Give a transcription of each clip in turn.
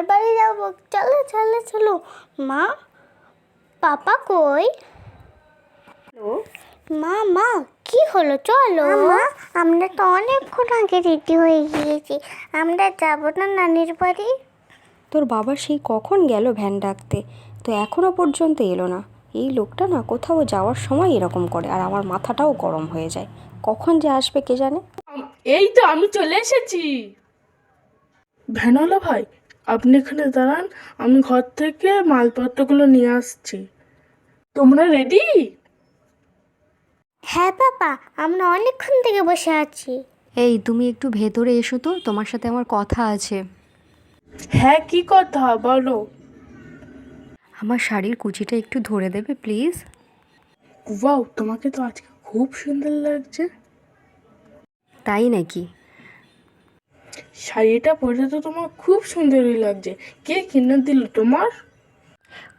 মামার বাড়ি যাব। চলো চলো চলো। মা পাপা কই? মা মা কি হলো? চলো। মা আমরা তো অনেকক্ষণ আগে রেডি হয়ে গিয়েছি। আমরা যাব না নানির বাড়ি? তোর বাবা সেই কখন গেল ভ্যান ডাকতে? তো এখনও পর্যন্ত এলো না। এই লোকটা না কোথাও যাওয়ার সময় এরকম করে আর আমার মাথাটাও গরম হয়ে যায়। কখন যে আসবে কে জানে? এই তো আমি চলে এসেছি। ভ্যানওয়ালা ভাই আপনি এখানে দাঁড়ান আমি ঘর থেকে মালপত্রগুলো নিয়ে আসছি। তোমরা রেডি হ্যাঁ পাপা আমরা অনেকক্ষণ থেকে বসে আছি। এই তুমি একটু ভেতরে এসো তো তোমার সাথে আমার কথা আছে। হ্যাঁ কি কথা? বলো। আমার শাড়ির কুচিটা একটু ধরে দেবে প্লিজ ওয়াও তোমাকে তো আজকে খুব সুন্দর লাগছে। তাই নাকি? শাড়িটা পরে তো তোমার খুব সুন্দরই লাগছে। কে কিনে দিল তোমার?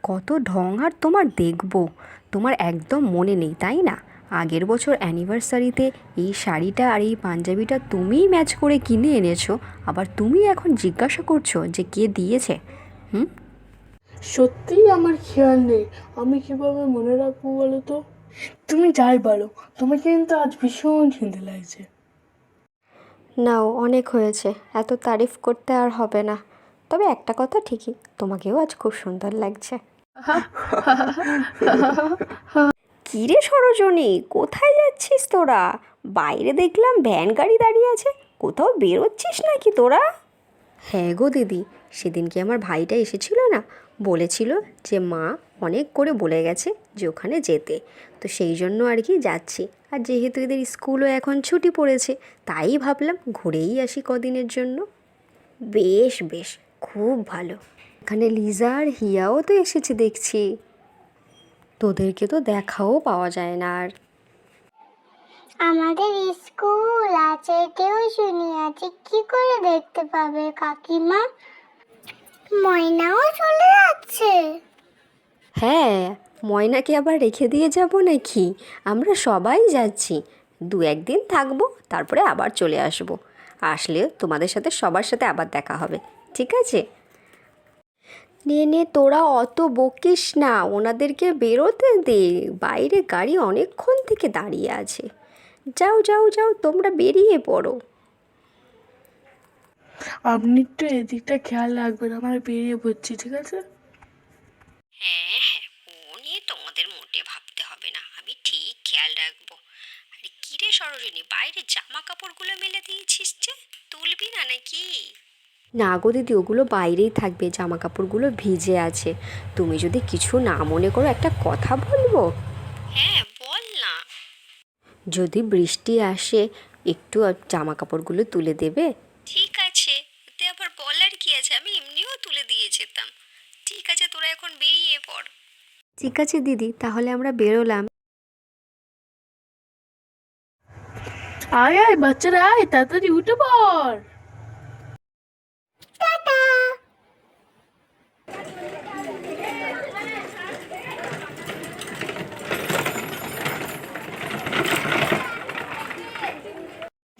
কত ঢং আর তোমার দেখব। তোমার একদম মনে নেই তাই না? আগের বছর অ্যানিভার্সারিতে এই শাড়িটা আর এই পাঞ্জাবিটা তুমিই ম্যাচ করে কিনে এনেছো। আবার তুমি এখন জিজ্ঞাসা করছ যে কে দিয়েছে হুম? সত্যিই আমার খেয়াল নেই। আমি কীভাবে মনে রাখব বলো তো? তুমি যাই বলো তোমাকে কিন্তু আজ ভীষণ সুন্দর লাগছে। নাও, অনেক হয়েছে। এত তারিফ করতে আর হবে না। তবে একটা কথা ঠিকই, তোমাকেও আজ খুব সুন্দর লাগছে। কিরে সরোজনী, কোথায় যাচ্ছিস তোরা? বাইরে দেখলাম ভ্যান গাড়ি দাঁড়িয়ে আছে। কোথাও বেরোচ্ছিস নাকি তোরা? হ্যাঁ গো দিদি, সেদিন কি আমার ভাইটা এসেছিল না? বলেছিল যে মা অনেক করে বলে গেছে যে ওখানে যেতে। তো সেই জন্য আর কি যাচ্ছি। আর যেহেতু এদের স্কুলও এখন ছুটি পড়েছে, তাই ভাবলাম ঘুরেই আসি কদিনের জন্য। বেশ বেশ, খুব ভালো। এখানে লিজা আর হিয়াও তো এসেছে দেখছি। তোদেরকে তো দেখাও পাওয়া যায় না আর। আমাদের স্কুল আছে টিউশনি আছে, কি করে দেখতে পাবে কাকিমা? ময়নাও চলে যাচ্ছে। হ্যাঁ ময়নাকে আবার রেখে দিয়ে যাব নাকি? আমরা সবাই যাচ্ছি। দু একদিন থাকব তারপরে আবার চলে আসব। আসলে তোমাদের সাথে সবার সাথে আবার দেখা হবে ঠিক আছে? নে নে তোরা অত বকিস না ওনাদেরকে বেরোতে দে। বাইরে গাড়ি অনেকক্ষণ থেকে দাঁড়িয়ে আছে। যাও যাও যাও তোমরা বেরিয়ে পড়ো। আপনি একটু এদিকটা খেয়াল রাখবেন আমরা বেরিয়ে পড়ছি ঠিক আছে? হ্যাঁ হ্যাঁ ও নিয়ে তোমাদের মোটে ভাবতে হবে না আমি ঠিক খেয়াল রাখব। আরে কিরে সরোজিনী বাইরে জামা কাপড়গুলো মেলে দিয়েছিস যে? তুলবি না নাকি? না গো দিদি ওগুলো বাইরেই থাকবে জামা কাপড়গুলো ভিজে আছে। তুমি যদি কিছু না মনে করো একটা কথা বলব? হ্যাঁ বল না। যদি বৃষ্টি আসে একটু জামা কাপড়গুলো তুলে দেবে? ঠিক আছে ওতে আবার বলার কি আছে? আমি এমনিও তুলে দিয়ে যেতাম। ঠিক আছে তোরা এখন বেরিয়ে পড়। ঠিক আছে দিদি তাহলে আমরা বেরোলাম। আয় আয় বাচ্চারা আয় তাড়াতাড়ি উঠে পড়।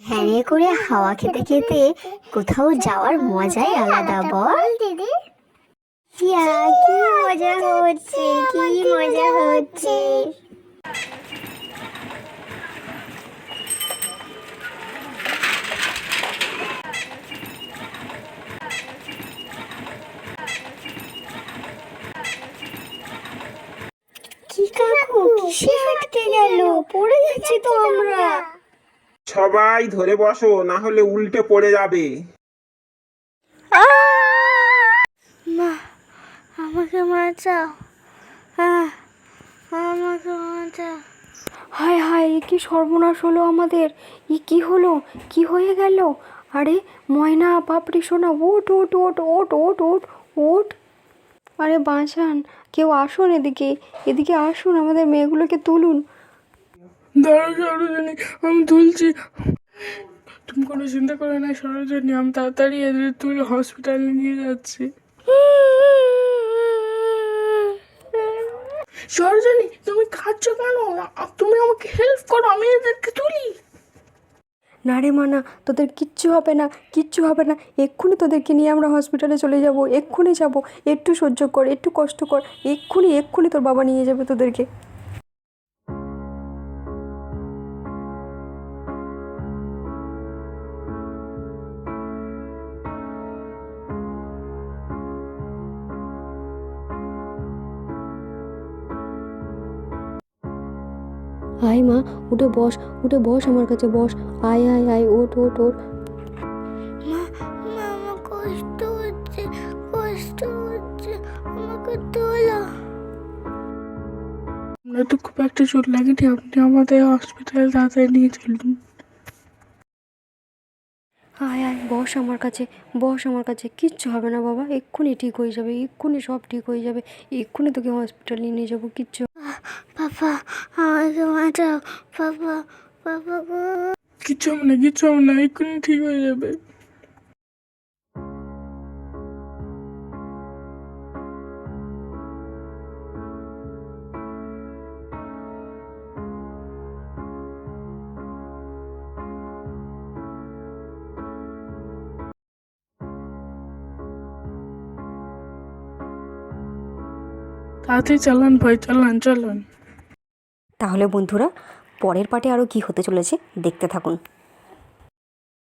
ভ্যানে করে হাওয়া খেতে খেতে কোথাও যাওয়ার মজাই আলাদা বল। দিদি। কি মজা হচ্ছে কি মজা হচ্ছে কি কাকু কিসে আটকে গেল পড়ে যাচ্ছি তো আমরা। সবাই ধরে বসো না হলে উল্টে পড়ে যাবে। মা আমাকে বাঁচাও। আমাকে বাঁচাও। হায় হায় এ কি সর্বনাশ হলো আমাদের। ই কি হলো? কি হয়ে গেল? আরে ময়না পাপড়ি সোনা ওট ওট ওট ওট ওট ওট ওট আরে বাঁচান কেউ আসুন এদিকে। এদিকে আসুন আমাদের মেয়েগুলোকে তুলুন। দাঁড়াও সরোজনী আমি তুলছি। তুমি কোনো চিন্তা করো না সরোজনী আমি তাড়াতাড়ি এদের তুলে হসপিটালে নিয়ে যাচ্ছি। সরোজনী তুমি খাচ্ছ কেন? তুমি আমাকে হেল্প করো, আমি এদেরকে তুলি। না রে মা না তোদের কিচ্ছু হবে না, কিচ্ছু হবে না। এক্ষুনি তোদেরকে নিয়ে আমরা হসপিটালে চলে যাব, এক্ষুনি যাব। একটু সহ্য কর, একটু কষ্ট কর, এক্ষুনি এক্ষুনি তোর বাবা নিয়ে যাবে তোদেরকে। আয় মা উঠে বস উঠে বস আমার কাছে বস। আয় আয় আয় ওঠ ওঠ ওঠ। মা মা আমার কষ্ট হচ্ছে কষ্ট হচ্ছে আমাকে তোলো। আমরা তো খুব একটা চোট লাগেনি আপনি আমাদের হসপিটালে তাড়াতাড়ি নিয়ে চলুন। আয় আয় বস আমার কাছে বস আমার কাছে। কিচ্ছু হবে না বাবা এক্ষুনি ঠিক হয়ে যাবে এক্ষুনি সব ঠিক হয়ে যাবে। এক্ষুনি তোকে হসপিটালে নিয়ে যাব কিচ্ছু বাবা আমাকে বাঁচাও বাবা পাপা কিচ্ছু হবে না কিচ্ছু হবে না এক্ষুনি ঠিক হয়ে যাবে। তাড়াতাড়ি চালান ভাই, চালান চালান। তাহলে বন্ধুরা, পরের পাটে আরও কি হতে চলেছে দেখতে থাকুন।